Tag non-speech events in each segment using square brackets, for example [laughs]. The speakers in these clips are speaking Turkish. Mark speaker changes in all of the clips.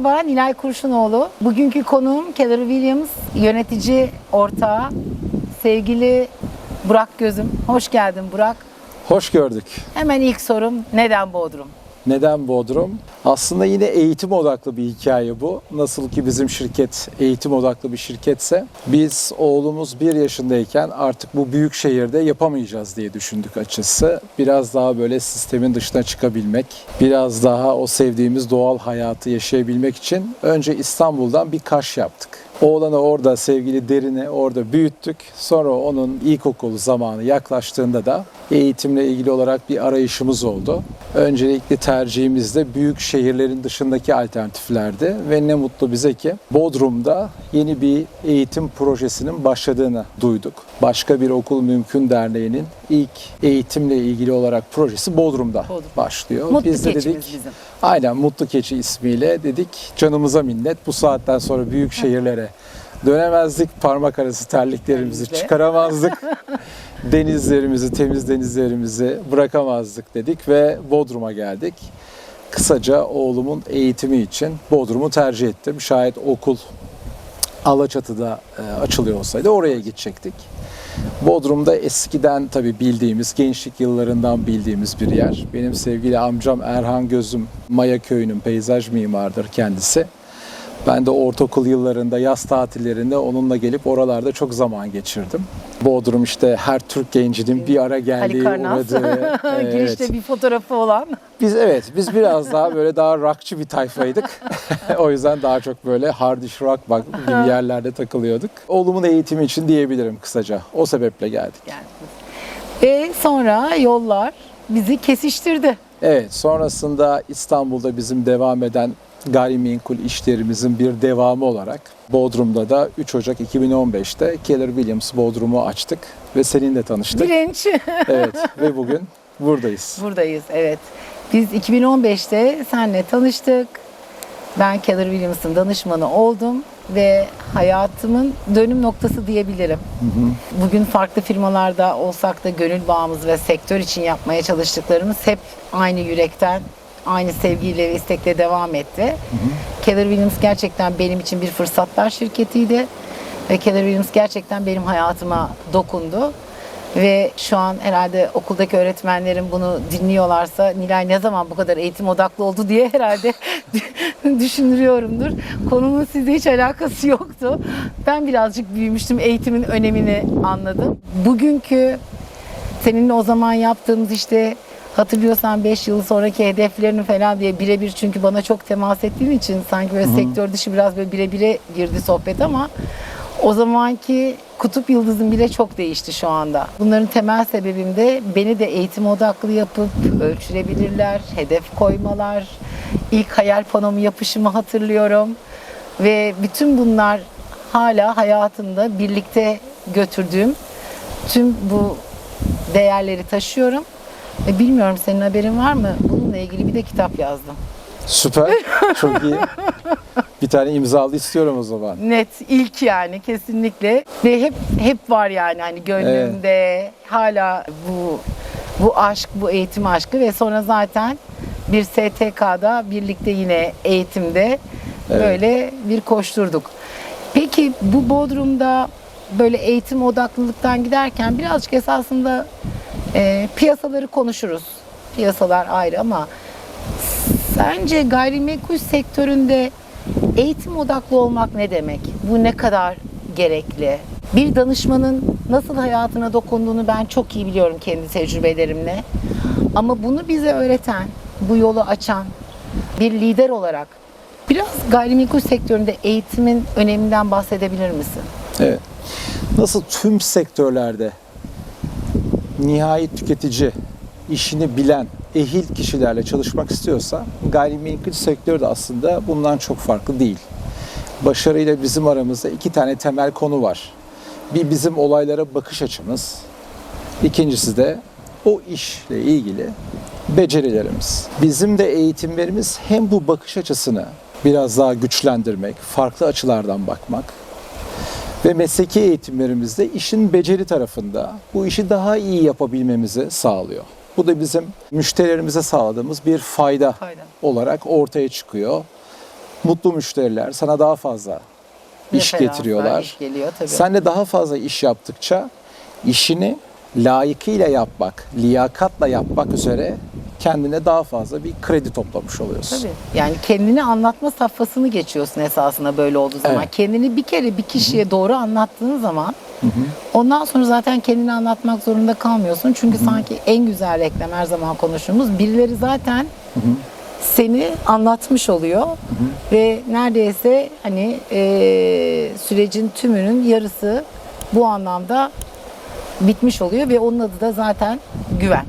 Speaker 1: Merhaba Nilay Kurşunoğlu. Bugünkü konuğum Keller Williams yönetici ortağı sevgili Burak Gözüm. Hoş geldin Burak.
Speaker 2: Hoş gördük.
Speaker 1: Hemen ilk sorum neden Bodrum?
Speaker 2: Neden Bodrum? Aslında yine eğitim odaklı bir hikaye bu. Nasıl ki bizim şirket eğitim odaklı bir şirketse biz oğlumuz bir yaşındayken artık bu büyük şehirde yapamayacağız diye düşündük açısı. Biraz daha böyle sistemin dışına çıkabilmek, biraz daha o sevdiğimiz doğal hayatı yaşayabilmek için önce İstanbul'dan bir kaş yaptık. Oğlanı orada sevgili Derin'i orada büyüttük. Sonra onun ilkokul zamanı yaklaştığında da eğitimle ilgili olarak bir arayışımız oldu. Öncelikli tercihimiz de büyük şehirlerin dışındaki alternatiflerdi ve ne mutlu bize ki Bodrum'da yeni bir eğitim projesinin başladığını duyduk. Başka bir okul mümkün derneğinin ilk eğitimle ilgili olarak projesi Bodrum'da
Speaker 1: Bodrum.
Speaker 2: başlıyor.
Speaker 1: Mutlu
Speaker 2: Biz de dedik
Speaker 1: bizim.
Speaker 2: Aynen Mutlu Keçi ismiyle dedik canımıza minnet bu saatten sonra büyük şehirlere dönemezdik. Parmak arası terliklerimizi
Speaker 1: Terlikle.
Speaker 2: çıkaramazdık. [laughs] denizlerimizi, temiz denizlerimizi bırakamazdık dedik ve Bodrum'a geldik. Kısaca oğlumun eğitimi için Bodrum'u tercih ettim. Şayet okul Alaçatı'da e, açılıyor olsaydı oraya gidecektik. Bodrum'da eskiden tabii bildiğimiz, gençlik yıllarından bildiğimiz bir yer. Benim sevgili amcam Erhan Gözüm Maya Köyü'nün peyzaj mimardır kendisi. Ben de ortaokul yıllarında, yaz tatillerinde onunla gelip oralarda çok zaman geçirdim. Bodrum işte her Türk gencinin bir ara geldiği, uğradığı. [laughs] evet.
Speaker 1: Girişte bir fotoğrafı olan.
Speaker 2: Biz evet, biz biraz daha böyle daha rockçı bir tayfaydık. [laughs] o yüzden daha çok böyle hard iş rock bak gibi yerlerde takılıyorduk. Oğlumun eğitimi için diyebilirim kısaca. O sebeple geldik.
Speaker 1: Ve sonra yollar bizi kesiştirdi.
Speaker 2: Evet, sonrasında İstanbul'da bizim devam eden gayrimenkul işlerimizin bir devamı olarak Bodrum'da da 3 Ocak 2015'te Keller Williams Bodrum'u açtık ve seninle tanıştık.
Speaker 1: Direnç. [laughs]
Speaker 2: Evet ve bugün buradayız.
Speaker 1: Buradayız evet. Biz 2015'te seninle tanıştık. Ben Keller Williams'ın danışmanı oldum ve hayatımın dönüm noktası diyebilirim. Bugün farklı firmalarda olsak da gönül bağımız ve sektör için yapmaya çalıştıklarımız hep aynı yürekten, aynı sevgiyle ve istekle devam etti. Keller Williams gerçekten benim için bir fırsatlar şirketiydi ve Keller Williams gerçekten benim hayatıma dokundu. Ve şu an herhalde okuldaki öğretmenlerim bunu dinliyorlarsa Nilay ne zaman bu kadar eğitim odaklı oldu diye herhalde [laughs] düşünüyorumdur. Konunun sizle hiç alakası yoktu. Ben birazcık büyümüştüm, eğitimin önemini anladım. Bugünkü seninle o zaman yaptığımız işte hatırlıyorsan 5 yıl sonraki hedeflerini falan diye birebir çünkü bana çok temas ettiğin için sanki böyle sektör dışı biraz böyle birebire girdi sohbet ama o zamanki kutup yıldızım bile çok değişti şu anda. Bunların temel sebebim de beni de eğitim odaklı yapıp ölçülebilirler, hedef koymalar, ilk hayal panomu yapışımı hatırlıyorum. Ve bütün bunlar hala hayatımda birlikte götürdüğüm tüm bu değerleri taşıyorum. Ve bilmiyorum senin haberin var mı? Bununla ilgili bir de kitap yazdım.
Speaker 2: Süper, çok iyi. Bir tane imzalı istiyorum o zaman.
Speaker 1: Net ilk yani kesinlikle ve hep hep var yani hani gönlümde hala bu bu aşk bu eğitim aşkı ve sonra zaten bir STK'da birlikte yine eğitimde
Speaker 2: Evet.
Speaker 1: böyle bir koşturduk. Peki bu Bodrum'da böyle eğitim odaklılıktan giderken birazcık esasında e, piyasaları konuşuruz. Piyasalar ayrı ama Sence gayrimenkul sektöründe eğitim odaklı olmak ne demek? Bu ne kadar gerekli? Bir danışmanın nasıl hayatına dokunduğunu ben çok iyi biliyorum kendi tecrübelerimle. Ama bunu bize öğreten, bu yolu açan bir lider olarak biraz gayrimenkul sektöründe eğitimin öneminden bahsedebilir misin?
Speaker 2: Evet. Nasıl tüm sektörlerde nihai tüketici, işini bilen, ehil kişilerle çalışmak istiyorsa gayrimenkul sektörü de aslında bundan çok farklı değil. Başarıyla bizim aramızda iki tane temel konu var. Bir bizim olaylara bakış açımız, ikincisi de o işle ilgili becerilerimiz. Bizim de eğitimlerimiz hem bu bakış açısını biraz daha güçlendirmek, farklı açılardan bakmak, ve mesleki eğitimlerimizde işin beceri tarafında bu işi daha iyi yapabilmemizi sağlıyor. Bu da bizim müşterilerimize sağladığımız bir fayda
Speaker 1: Fayda.
Speaker 2: olarak ortaya çıkıyor. Mutlu müşteriler sana daha fazla iş
Speaker 1: Referanslar,
Speaker 2: getiriyorlar.
Speaker 1: iş geliyor tabii.
Speaker 2: Sen de daha fazla iş yaptıkça işini layıkıyla yapmak, liyakatla yapmak üzere kendine daha fazla bir kredi toplamış oluyorsun.
Speaker 1: Tabii. Yani kendini anlatma safhasını geçiyorsun esasında böyle olduğu zaman.
Speaker 2: Evet.
Speaker 1: Kendini bir kere bir kişiye doğru anlattığın zaman ondan sonra zaten kendini anlatmak zorunda kalmıyorsun. Çünkü sanki en güzel reklam her zaman konuştuğumuz birileri zaten seni anlatmış oluyor ve neredeyse hani eee, sürecin tümünün yarısı bu anlamda bitmiş oluyor ve onun adı da zaten güven.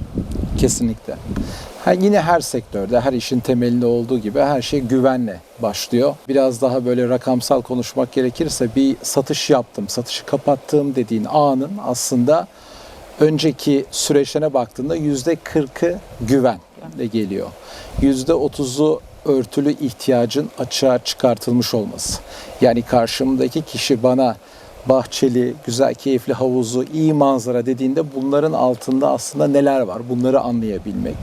Speaker 2: Kesinlikle. Ha, yine her sektörde, her işin temelinde olduğu gibi her şey güvenle başlıyor. Biraz daha böyle rakamsal konuşmak gerekirse bir satış yaptım, satışı kapattığım dediğin anın aslında önceki süreçlerine baktığında yüzde 40'ı güvenle geliyor. Yüzde 30'u örtülü ihtiyacın açığa çıkartılmış olması. Yani karşımdaki kişi bana bahçeli, güzel, keyifli havuzu, iyi manzara dediğinde bunların altında aslında neler var bunları anlayabilmek.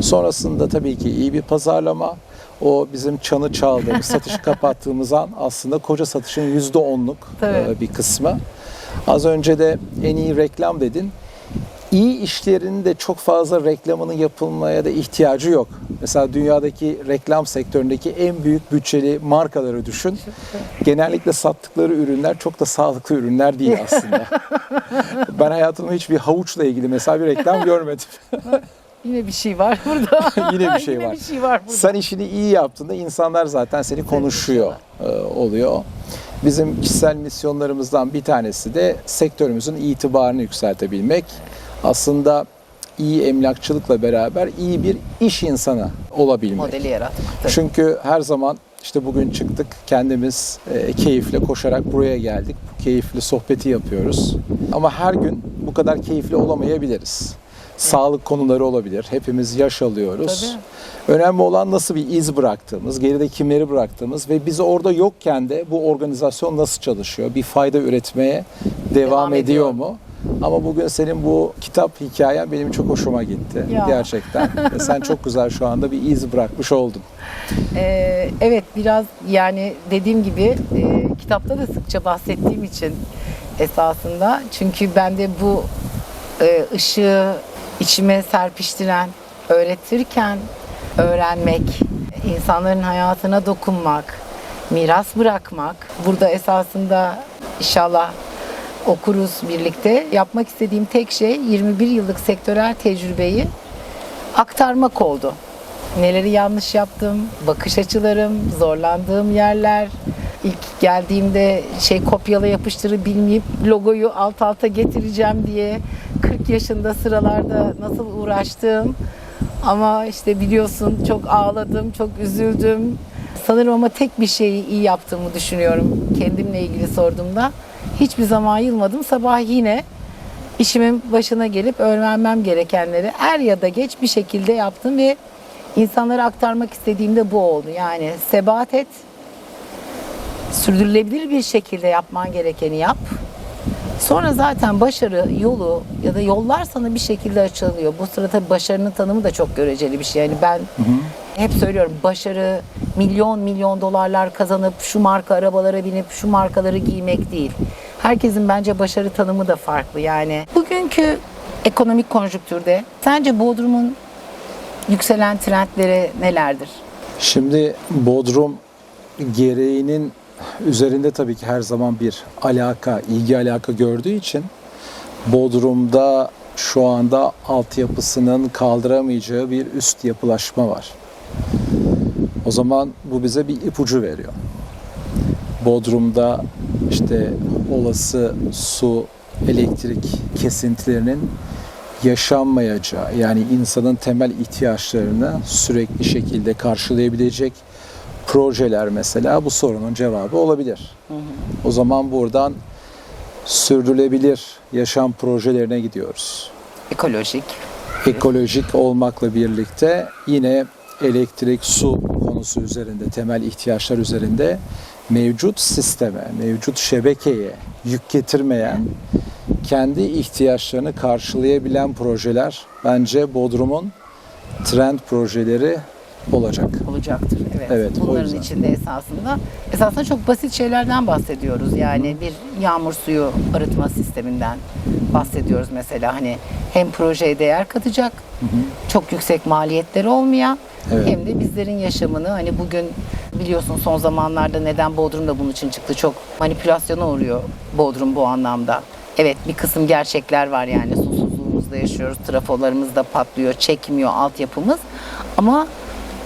Speaker 2: Sonrasında tabii ki iyi bir pazarlama, o bizim çanı çaldığımız, [laughs] satışı kapattığımız an aslında koca satışın yüzde onluk
Speaker 1: Tabii.
Speaker 2: e, bir kısmı. Az önce de en iyi reklam dedin. İyi işlerin de çok fazla reklamının yapılmaya da ihtiyacı yok. Mesela dünyadaki reklam sektöründeki en büyük bütçeli markaları düşün. Genellikle sattıkları ürünler çok da sağlıklı ürünler değil [laughs] aslında. ben hayatımda hiçbir havuçla ilgili mesela bir reklam görmedim. [laughs]
Speaker 1: Yine bir şey var burada. [laughs]
Speaker 2: Yine bir şey
Speaker 1: Yine
Speaker 2: var.
Speaker 1: bir şey var burada.
Speaker 2: Sen işini iyi yaptığında insanlar zaten seni konuşuyor e, oluyor. Bizim kişisel misyonlarımızdan bir tanesi de sektörümüzün itibarını yükseltebilmek. Aslında iyi emlakçılıkla beraber iyi bir iş insanı olabilmek.
Speaker 1: modeli yaratmak. tabii.
Speaker 2: Çünkü her zaman işte bugün çıktık kendimiz e, keyifle koşarak buraya geldik. Bu keyifli sohbeti yapıyoruz. Ama her gün bu kadar keyifli olamayabiliriz. Sağlık konuları olabilir. Hepimiz yaş alıyoruz. Önemli olan nasıl bir iz bıraktığımız, geride kimleri bıraktığımız ve biz orada yokken de bu organizasyon nasıl çalışıyor? Bir fayda üretmeye devam,
Speaker 1: Devam
Speaker 2: ediyor
Speaker 1: ediyor.
Speaker 2: mu? Ama bugün senin bu kitap hikayen benim çok hoşuma gitti.
Speaker 1: Ya.
Speaker 2: Gerçekten. [laughs] Sen çok güzel şu anda bir iz bırakmış oldun.
Speaker 1: Ee, evet biraz yani dediğim gibi e, kitapta da sıkça bahsettiğim için esasında çünkü ben de bu e, ışığı içime serpiştiren, öğretirken öğrenmek, insanların hayatına dokunmak, miras bırakmak. Burada esasında inşallah okuruz birlikte. Yapmak istediğim tek şey 21 yıllık sektörel tecrübeyi aktarmak oldu. Neleri yanlış yaptım, bakış açılarım, zorlandığım yerler. İlk geldiğimde şey kopyala yapıştırı bilmeyip logoyu alt alta getireceğim diye 40 yaşında sıralarda nasıl uğraştım. Ama işte biliyorsun çok ağladım, çok üzüldüm. Sanırım ama tek bir şeyi iyi yaptığımı düşünüyorum kendimle ilgili sorduğumda. Hiçbir zaman yılmadım. Sabah yine işimin başına gelip öğrenmem gerekenleri er ya da geç bir şekilde yaptım ve insanlara aktarmak istediğimde bu oldu. Yani sebat et, sürdürülebilir bir şekilde yapman gerekeni yap. Sonra zaten başarı yolu ya da yollar sana bir şekilde açılıyor. Bu sırada başarının tanımı da çok göreceli bir şey. Yani ben hep söylüyorum başarı milyon milyon dolarlar kazanıp şu marka arabalara binip şu markaları giymek değil. Herkesin bence başarı tanımı da farklı. Yani bugünkü ekonomik konjüktürde sence Bodrum'un yükselen trendleri nelerdir?
Speaker 2: Şimdi Bodrum gereğinin üzerinde tabii ki her zaman bir alaka, ilgi alaka gördüğü için Bodrum'da şu anda altyapısının kaldıramayacağı bir üst yapılaşma var. O zaman bu bize bir ipucu veriyor. Bodrum'da işte olası su, elektrik kesintilerinin yaşanmayacağı yani insanın temel ihtiyaçlarını sürekli şekilde karşılayabilecek projeler mesela bu sorunun cevabı olabilir. O zaman buradan sürdürülebilir yaşam projelerine gidiyoruz.
Speaker 1: Ekolojik.
Speaker 2: Ekolojik olmakla birlikte yine elektrik, su konusu üzerinde, temel ihtiyaçlar üzerinde mevcut sisteme, mevcut şebekeye yük getirmeyen, kendi ihtiyaçlarını karşılayabilen projeler bence Bodrum'un trend projeleri olacak.
Speaker 1: olacaktır. Evet.
Speaker 2: Evet,
Speaker 1: Bunların içinde esasında esasında çok basit şeylerden bahsediyoruz. Yani bir yağmur suyu arıtma sisteminden bahsediyoruz mesela. Hani hem projeye değer katacak, çok yüksek maliyetleri olmayan
Speaker 2: Evet.
Speaker 1: hem de bizlerin yaşamını hani bugün biliyorsun son zamanlarda neden Bodrum da bunun için çıktı. Çok manipülasyona uğruyor Bodrum bu anlamda. Evet bir kısım gerçekler var yani susuzluğumuzda yaşıyoruz, trafolarımız da patlıyor, çekmiyor altyapımız. Ama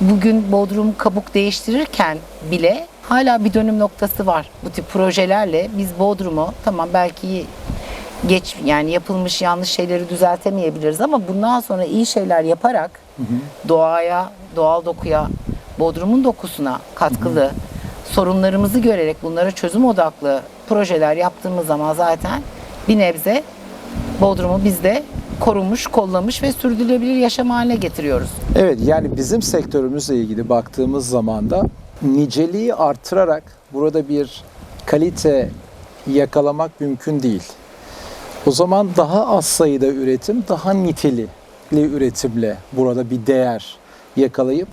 Speaker 1: bugün Bodrum kabuk değiştirirken bile hala bir dönüm noktası var. Bu tip projelerle biz Bodrum'u tamam belki geç yani yapılmış yanlış şeyleri düzeltemeyebiliriz ama bundan sonra iyi şeyler yaparak doğaya, doğal dokuya, Bodrum'un dokusuna katkılı sorunlarımızı görerek bunlara çözüm odaklı projeler yaptığımız zaman zaten bir nebze Bodrum'u biz de korumuş, kollamış ve sürdürülebilir yaşam haline getiriyoruz.
Speaker 2: Evet yani bizim sektörümüzle ilgili baktığımız zaman da niceliği artırarak burada bir kalite yakalamak mümkün değil. O zaman daha az sayıda üretim, daha nitelikli üretimle burada bir değer yakalayıp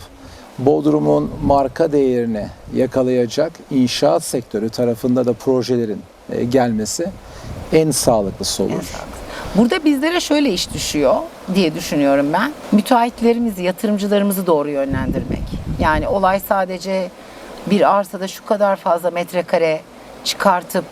Speaker 2: Bodrum'un marka değerini yakalayacak inşaat sektörü tarafında da projelerin e, gelmesi en sağlıklısı olur.
Speaker 1: Burada bizlere şöyle iş düşüyor diye düşünüyorum ben. Müteahhitlerimizi, yatırımcılarımızı doğru yönlendirmek. Yani olay sadece bir arsada şu kadar fazla metrekare çıkartıp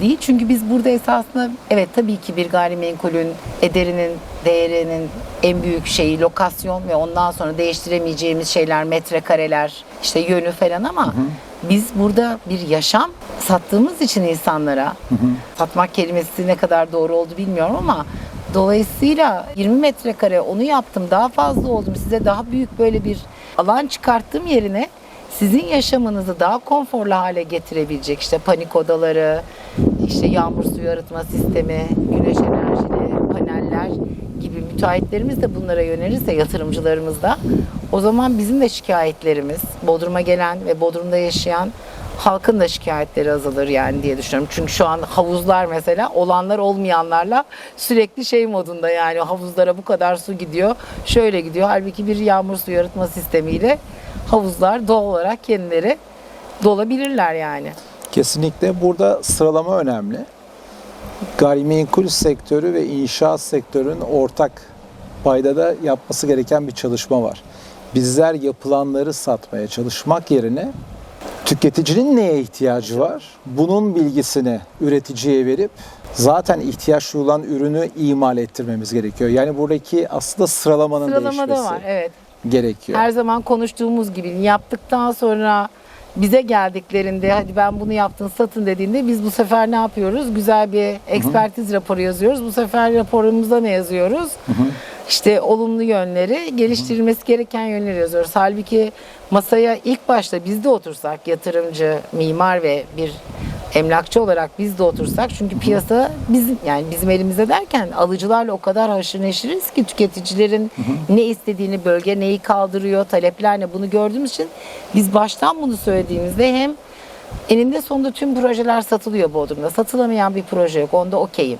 Speaker 1: değil. Çünkü biz burada esasında evet tabii ki bir gayrimenkulün ederinin, değerinin en büyük şeyi lokasyon ve ondan sonra değiştiremeyeceğimiz şeyler metrekareler, işte yönü falan ama biz burada bir yaşam sattığımız için insanlara satmak kelimesi ne kadar doğru oldu bilmiyorum ama dolayısıyla 20 metrekare onu yaptım daha fazla oldum size daha büyük böyle bir alan çıkarttığım yerine sizin yaşamınızı daha konforlu hale getirebilecek işte panik odaları, işte yağmur suyu arıtma sistemi, güneş enerjili paneller müteahhitlerimiz de bunlara yönelirse yatırımcılarımız da o zaman bizim de şikayetlerimiz Bodrum'a gelen ve Bodrum'da yaşayan halkın da şikayetleri azalır yani diye düşünüyorum. Çünkü şu an havuzlar mesela olanlar olmayanlarla sürekli şey modunda yani havuzlara bu kadar su gidiyor, şöyle gidiyor. Halbuki bir yağmur suyu arıtma sistemiyle havuzlar doğal olarak kendileri dolabilirler yani.
Speaker 2: Kesinlikle burada sıralama önemli. Gayrimenkul sektörü ve inşaat sektörünün ortak paydada yapması gereken bir çalışma var. Bizler yapılanları satmaya çalışmak yerine tüketicinin neye ihtiyacı var? Bunun bilgisini üreticiye verip zaten ihtiyaç duyulan ürünü imal ettirmemiz gerekiyor. Yani buradaki aslında sıralamanın
Speaker 1: Sıralamada
Speaker 2: değişmesi
Speaker 1: var evet.
Speaker 2: gerekiyor.
Speaker 1: Her zaman konuştuğumuz gibi yaptıktan sonra bize geldiklerinde hadi ben bunu yaptın satın dediğinde biz bu sefer ne yapıyoruz? Güzel bir ekspertiz raporu yazıyoruz. Bu sefer raporumuzda ne yazıyoruz? İşte olumlu yönleri, geliştirilmesi gereken yönleri yazıyoruz. Halbuki masaya ilk başta biz de otursak, yatırımcı, mimar ve bir emlakçı olarak biz de otursak çünkü piyasa bizim yani bizim elimizde derken alıcılarla o kadar haşır neşiriz ki tüketicilerin ne istediğini bölge neyi kaldırıyor talepler ne bunu gördüğümüz için biz baştan bunu söylediğimizde hem eninde sonunda tüm projeler satılıyor Bodrum'da. Satılamayan bir proje yok. Onda okeyim.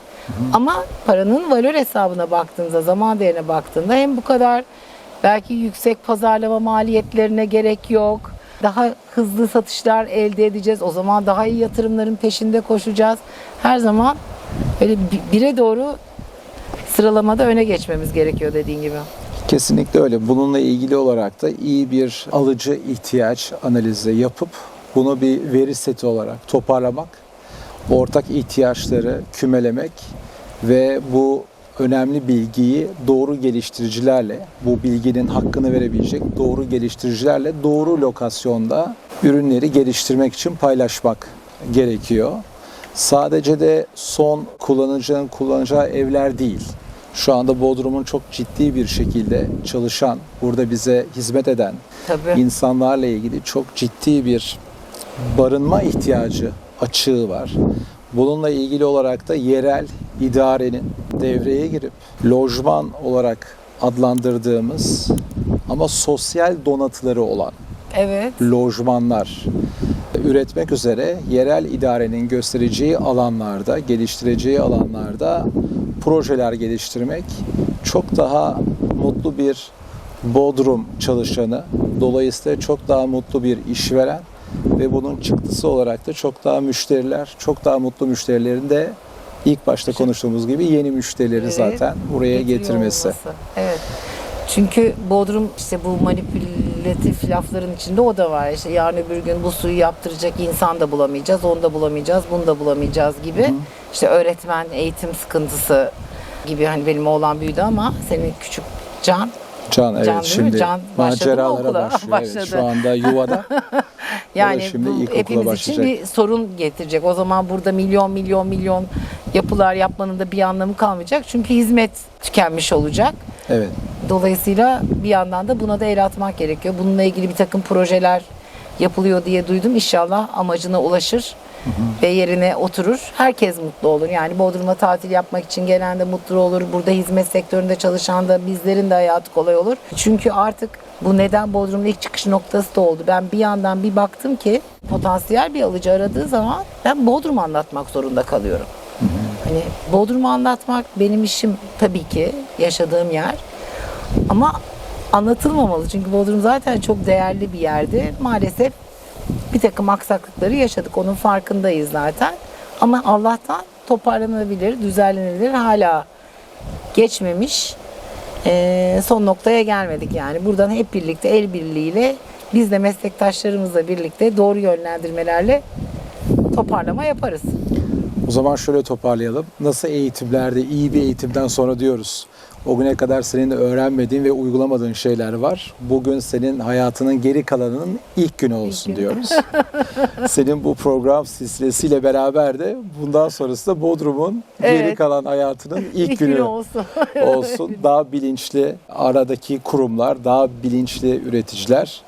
Speaker 1: Ama paranın valör hesabına baktığınızda, zaman değerine baktığında hem bu kadar belki yüksek pazarlama maliyetlerine gerek yok. Daha hızlı satışlar elde edeceğiz. O zaman daha iyi yatırımların peşinde koşacağız. Her zaman böyle bi- bire doğru sıralamada öne geçmemiz gerekiyor dediğin gibi.
Speaker 2: Kesinlikle öyle. Bununla ilgili olarak da iyi bir alıcı ihtiyaç analizi yapıp bunu bir veri seti olarak toparlamak, ortak ihtiyaçları kümelemek ve bu önemli bilgiyi doğru geliştiricilerle, bu bilginin hakkını verebilecek doğru geliştiricilerle doğru lokasyonda ürünleri geliştirmek için paylaşmak gerekiyor. Sadece de son kullanıcının kullanacağı evler değil. Şu anda Bodrum'un çok ciddi bir şekilde çalışan, burada bize hizmet eden
Speaker 1: Tabii.
Speaker 2: insanlarla ilgili çok ciddi bir barınma ihtiyacı açığı var. Bununla ilgili olarak da yerel idarenin devreye girip lojman olarak adlandırdığımız ama sosyal donatıları olan
Speaker 1: Evet.
Speaker 2: lojmanlar üretmek üzere yerel idarenin göstereceği alanlarda, geliştireceği alanlarda projeler geliştirmek çok daha mutlu bir Bodrum çalışanı dolayısıyla çok daha mutlu bir işveren ve bunun çıktısı olarak da çok daha müşteriler, çok daha mutlu müşterilerin de ilk başta konuştuğumuz gibi yeni müşterileri
Speaker 1: Evet,
Speaker 2: zaten buraya getirmesi.
Speaker 1: olması. Evet. Çünkü Bodrum işte bu manipülatif lafların içinde o da var. İşte yarın öbür gün bu suyu yaptıracak insan da bulamayacağız, onu da bulamayacağız, bunu da bulamayacağız gibi. İşte öğretmen eğitim sıkıntısı gibi hani benim oğlan büyüdü ama senin küçük Can
Speaker 2: Can evet
Speaker 1: Can mi?
Speaker 2: şimdi
Speaker 1: Can başladı
Speaker 2: maceralara
Speaker 1: okula? [laughs]
Speaker 2: başlıyor. Evet,
Speaker 1: Başladı.
Speaker 2: şu anda yuvada. [laughs]
Speaker 1: Yani
Speaker 2: şimdi
Speaker 1: bu hepimiz
Speaker 2: başlayacak.
Speaker 1: için bir sorun getirecek. O zaman burada milyon milyon milyon yapılar yapmanın da bir anlamı kalmayacak. Çünkü hizmet tükenmiş olacak.
Speaker 2: Evet.
Speaker 1: Dolayısıyla bir yandan da buna da el atmak gerekiyor. Bununla ilgili bir takım projeler yapılıyor diye duydum. İnşallah amacına ulaşır ve yerine oturur. Herkes mutlu olur. Yani Bodrum'a tatil yapmak için gelen de mutlu olur. Burada hizmet sektöründe çalışan da bizlerin de hayatı kolay olur. Çünkü artık bu neden Bodrum'un ilk çıkış noktası da oldu. Ben bir yandan bir baktım ki potansiyel bir alıcı aradığı zaman ben Bodrum anlatmak zorunda kalıyorum. Hani Bodrum'u anlatmak benim işim tabii ki yaşadığım yer. Ama anlatılmamalı çünkü Bodrum zaten çok değerli bir yerdi. Maalesef bir takım aksaklıkları yaşadık. Onun farkındayız zaten. Ama Allah'tan toparlanabilir, düzenlenebilir. Hala geçmemiş. Ee, son noktaya gelmedik yani. Buradan hep birlikte el birliğiyle biz de meslektaşlarımızla birlikte doğru yönlendirmelerle toparlama yaparız.
Speaker 2: O zaman şöyle toparlayalım. Nasıl eğitimlerde iyi bir eğitimden sonra diyoruz. O güne kadar senin öğrenmediğin ve uygulamadığın şeyler var. Bugün senin hayatının geri kalanının ilk günü olsun diyoruz. [laughs] senin bu program silsilesiyle beraber de bundan sonrası da Bodrum'un geri
Speaker 1: Evet.
Speaker 2: kalan hayatının ilk,
Speaker 1: İlk
Speaker 2: günü
Speaker 1: günü olsun. [laughs]
Speaker 2: olsun. Daha bilinçli aradaki kurumlar, daha bilinçli üreticiler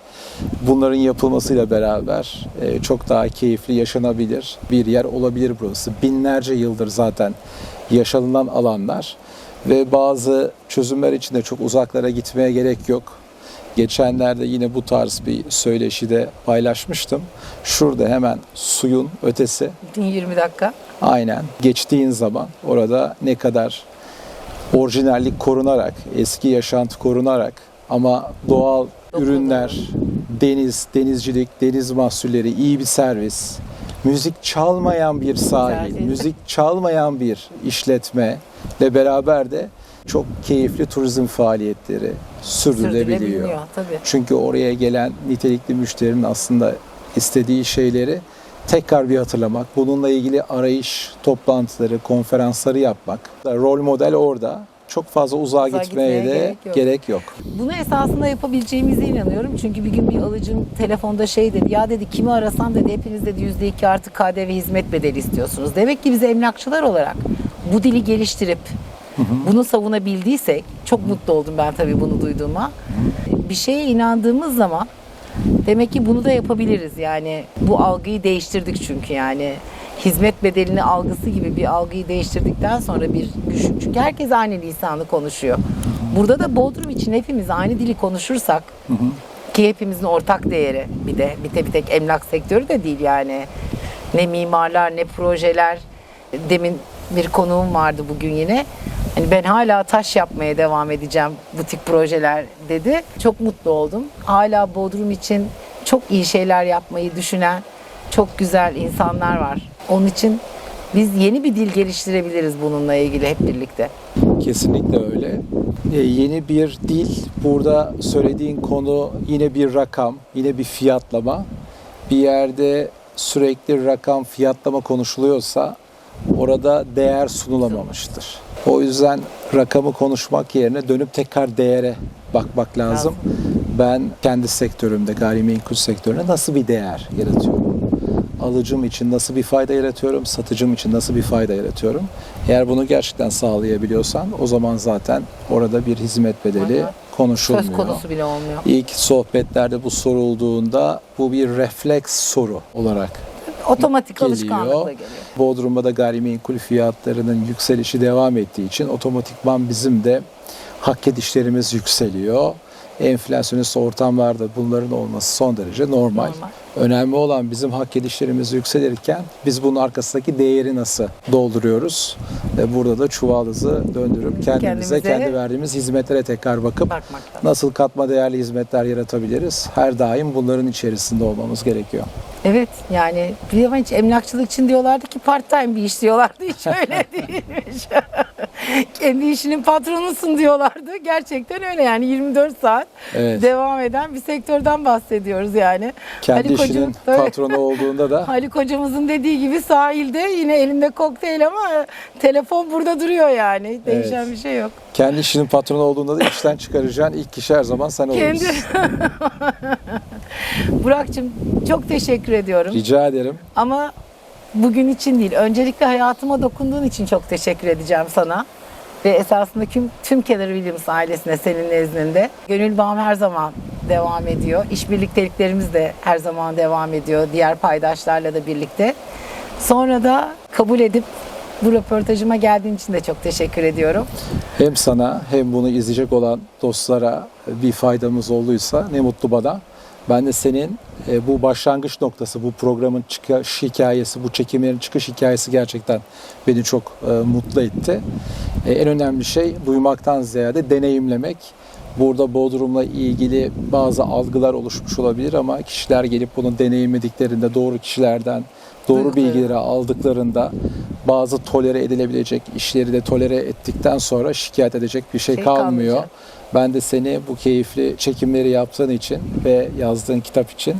Speaker 2: bunların yapılmasıyla beraber e, çok daha keyifli yaşanabilir bir yer olabilir burası. Binlerce yıldır zaten yaşanılan alanlar ve bazı çözümler için de çok uzaklara gitmeye gerek yok. Geçenlerde yine bu tarz bir söyleşi de paylaşmıştım. Şurada hemen suyun ötesi
Speaker 1: 20 dakika.
Speaker 2: Aynen. Geçtiğin zaman orada ne kadar orijinallik korunarak, eski yaşantı korunarak ama doğal ürünler, deniz, denizcilik, deniz mahsulleri, iyi bir servis, müzik çalmayan bir sahil, müzik çalmayan bir işletme ile beraber de çok keyifli turizm faaliyetleri sürdürülebiliyor.
Speaker 1: Sürdürülebiliyor tabii.
Speaker 2: Çünkü oraya gelen nitelikli müşterinin aslında istediği şeyleri tekrar bir hatırlamak, bununla ilgili arayış toplantıları, konferansları yapmak. Rol model orada. Çok fazla uzağa,
Speaker 1: Uzağa
Speaker 2: gitmeye,
Speaker 1: gitmeye
Speaker 2: de
Speaker 1: gerek yok.
Speaker 2: gerek yok.
Speaker 1: Bunu esasında yapabileceğimize inanıyorum. Çünkü bir gün bir alıcım telefonda şey dedi. Ya dedi kimi arasam dedi hepiniz dedi yüzde iki artı KDV hizmet bedeli istiyorsunuz. Demek ki biz emlakçılar olarak bu dili geliştirip bunu savunabildiysek çok mutlu oldum ben tabii bunu duyduğuma. Bir şeye inandığımız zaman demek ki bunu da yapabiliriz. Yani bu algıyı değiştirdik çünkü yani hizmet bedelini algısı gibi bir algıyı değiştirdikten sonra bir düşün. Çünkü herkes aynı lisanı konuşuyor. Burada da Bodrum için hepimiz aynı dili konuşursak ki hepimizin ortak değeri bir de bir tek, bir tek emlak sektörü de değil yani. Ne mimarlar ne projeler. Demin bir konuğum vardı bugün yine. Hani ben hala taş yapmaya devam edeceğim bu tip projeler dedi. Çok mutlu oldum. Hala Bodrum için çok iyi şeyler yapmayı düşünen çok güzel insanlar var. Onun için biz yeni bir dil geliştirebiliriz bununla ilgili hep birlikte.
Speaker 2: Kesinlikle öyle. Ee, yeni bir dil, burada söylediğin konu yine bir rakam, yine bir fiyatlama. Bir yerde sürekli rakam, fiyatlama konuşuluyorsa orada değer sunulamamıştır. O yüzden rakamı konuşmak yerine dönüp tekrar değere bakmak lazım. Ben kendi sektörümde, gayrimenkul sektöründe nasıl bir değer yaratıyorum? Alıcım için nasıl bir fayda yaratıyorum, satıcım için nasıl bir fayda yaratıyorum. Eğer bunu gerçekten sağlayabiliyorsan o zaman zaten orada bir hizmet bedeli
Speaker 1: Aha.
Speaker 2: konuşulmuyor.
Speaker 1: Söz konusu bile olmuyor.
Speaker 2: İlk sohbetlerde bu sorulduğunda bu bir refleks soru olarak
Speaker 1: Otomatik
Speaker 2: geliyor.
Speaker 1: alışkanlıkla geliyor.
Speaker 2: Bodrum'da da gayrimenkul fiyatlarının yükselişi devam ettiği için otomatikman bizim de hak edişlerimiz yükseliyor enflasyonist ortamlarda bunların olması son derece normal.
Speaker 1: Normal.
Speaker 2: Önemli olan bizim hak edişlerimiz yükselirken biz bunun arkasındaki değeri nasıl dolduruyoruz? Ve burada da çuvalımızı döndürüp kendimize,
Speaker 1: Kendimize-
Speaker 2: kendi verdiğimiz hizmetlere tekrar bakıp
Speaker 1: Bakmakta.
Speaker 2: nasıl katma değerli hizmetler yaratabiliriz? Her daim bunların içerisinde olmamız gerekiyor.
Speaker 1: Evet yani bir ama hiç emlakçılık için diyorlardı ki part time bir iş diyorlardı. Hiç öyle [laughs] değilmiş. [laughs] Kendi işinin patronusun diyorlardı. Gerçekten öyle yani 24 saat
Speaker 2: Evet.
Speaker 1: devam eden bir sektörden bahsediyoruz yani.
Speaker 2: Kendi
Speaker 1: Ali
Speaker 2: işinin
Speaker 1: Böyle-
Speaker 2: patronu olduğunda da [laughs]
Speaker 1: Haluk hocamızın dediği gibi sahilde yine elinde kokteyl ama telefon burada duruyor yani. Değişen
Speaker 2: Evet.
Speaker 1: bir şey yok.
Speaker 2: kendi işinin patronu olduğunda da işten çıkaracağın ilk kişi her zaman sen olursun.
Speaker 1: Kendi... Burak'cığım çok teşekkür ediyorum.
Speaker 2: Rica ederim.
Speaker 1: Ama bugün için değil. Öncelikle hayatıma dokunduğun için çok teşekkür edeceğim sana. Ve esasında tüm, tüm Keller Williams ailesine senin nezdinde. Gönül bağım her zaman devam ediyor. İş birlikteliklerimiz de her zaman devam ediyor. Diğer paydaşlarla da birlikte. Sonra da kabul edip bu röportajıma geldiğin için de çok teşekkür ediyorum.
Speaker 2: Hem sana hem bunu izleyecek olan dostlara bir faydamız olduysa ne mutlu bana. Ben de senin e, bu başlangıç noktası, bu programın çıkış hikayesi, bu çekimlerin çıkış hikayesi gerçekten beni çok e, mutlu etti. E, en önemli şey duymaktan ziyade deneyimlemek. Burada Bodrum'la ilgili bazı algılar oluşmuş olabilir ama kişiler gelip bunu deneyimlediklerinde doğru kişilerden doğru
Speaker 1: Duyguları.
Speaker 2: bilgileri aldıklarında bazı tolere edilebilecek işleri de tolere ettikten sonra şikayet edecek bir şey,
Speaker 1: Şey
Speaker 2: kalmıyor.
Speaker 1: kalmayacak.
Speaker 2: Ben de seni bu keyifli çekimleri yaptığın için ve yazdığın kitap için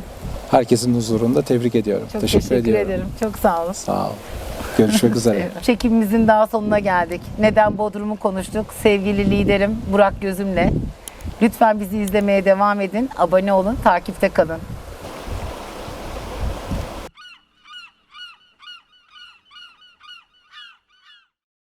Speaker 2: herkesin huzurunda tebrik ediyorum.
Speaker 1: Çok
Speaker 2: teşekkür,
Speaker 1: teşekkür,
Speaker 2: ediyorum.
Speaker 1: ederim. Çok sağ olun.
Speaker 2: Sağ ol. Görüşmek üzere. [laughs]
Speaker 1: Çekimimizin daha sonuna geldik. Neden Bodrum'u konuştuk? Sevgili liderim Burak Gözüm'le. Lütfen bizi izlemeye devam edin. Abone olun, takipte kalın.